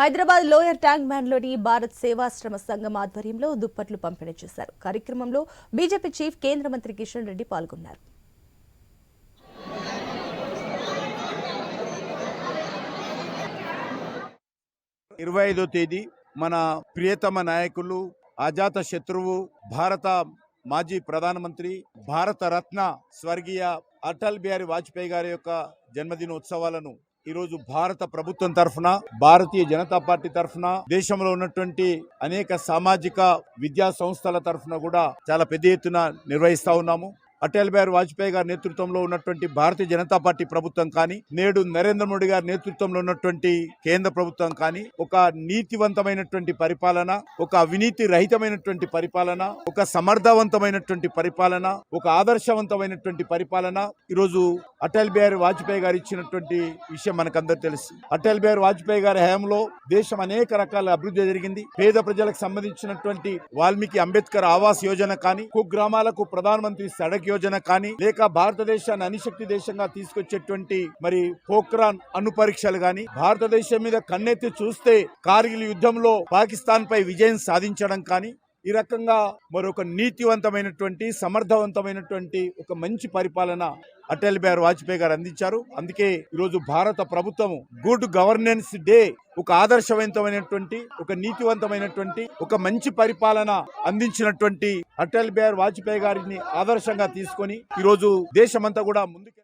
Hyderabad lower tank మ్యాన్లోని భారత్ సేవాశ్రమ సంఘం ఆధ్వర్యంలో దుప్పట్లు పంపిణీ చేశారు. కార్యక్రమంలో బీజేపీ చీఫ్ కేంద్ర మంత్రి కిషన్ రెడ్డి పాల్గొన్నారు. ఇరవై ఐదో తేదీ మన ప్రియతమ నాయకులు అజాత శత్రువు భారత మాజీ ప్రధానమంత్రి భారత రత్న స్వర్గీయ అటల్ బిహారీ వాజ్పేయి గారి యొక్క జన్మదినోత్సవాలను ఈరోజు భారత ప్రభుత్వం తరఫున భారతీయ జనతా పార్టీ తరఫున దేశంలో ఉన్నటువంటి అనేక సామాజిక విద్యా సంస్థల తరఫున కూడా చాలా పెద్ద ఎత్తున నిర్వహిస్తా ఉన్నాము. అటల్ బిహారీ వాజ్పేయి గారి నేతృత్వంలో ఉన్నటువంటి భారతీయ జనతా పార్టీ ప్రభుత్వం కానీ నేడు నరేంద్ర మోడీ గారి నేతృత్వంలో ఉన్నటువంటి కేంద్ర ప్రభుత్వం కానీ ఒక నీతివంతమైనటువంటి పరిపాలన ఒక అవినీతి రహితమైనటువంటి పరిపాలన ఒక సమర్థవంతమైనటువంటి పరిపాలన ఒక ఆదర్శవంతమైనటువంటి పరిపాలన ఈరోజు అటల్ బిహారీ వాజ్పేయి గారు ఇచ్చినటువంటి విషయం మనకందరూ తెలుసు. అటల్ బిహారీ వాజ్పేయి గారి హయాంలో దేశం అనేక రకాల అభివృద్ధి జరిగింది. పేద ప్రజలకు సంబంధించినటువంటి వాల్మీకి అంబేద్కర్ ఆవాస్ యోజన కానీ కుగ్రామాలకు ప్రధానమంత్రి సడక్ యోజన కానీ లేక భారతదేశాన్ని అణుశక్తి దేశంగా తీసుకొచ్చేటువంటి మరి పోఖ్రాన్ అణు పరీక్షలు కానీ భారతదేశం మీద కన్నెత్తి చూస్తే కార్గిల్ యుద్ధంలో పాకిస్తాన్ పై విజయం సాధించడం కానీ ఈ రకంగా మరొక నీతివంతమైనటువంటి సమర్థవంతమైనటువంటి ఒక మంచి పరిపాలన అటల్ బిహారీ వాజ్పేయి గారు అందించారు. అందుకే ఈరోజు భారత ప్రభుత్వం గుడ్ గవర్నెన్స్ డే ఒక ఆదర్శవంతమైనటువంటి ఒక నీతివంతమైనటువంటి ఒక మంచి పరిపాలన అందించినటువంటి అటల్ బిహారీ వాజ్పేయి గారిని ఆదర్శంగా తీసుకొని ఈరోజు దేశమంతా కూడా ముందుకు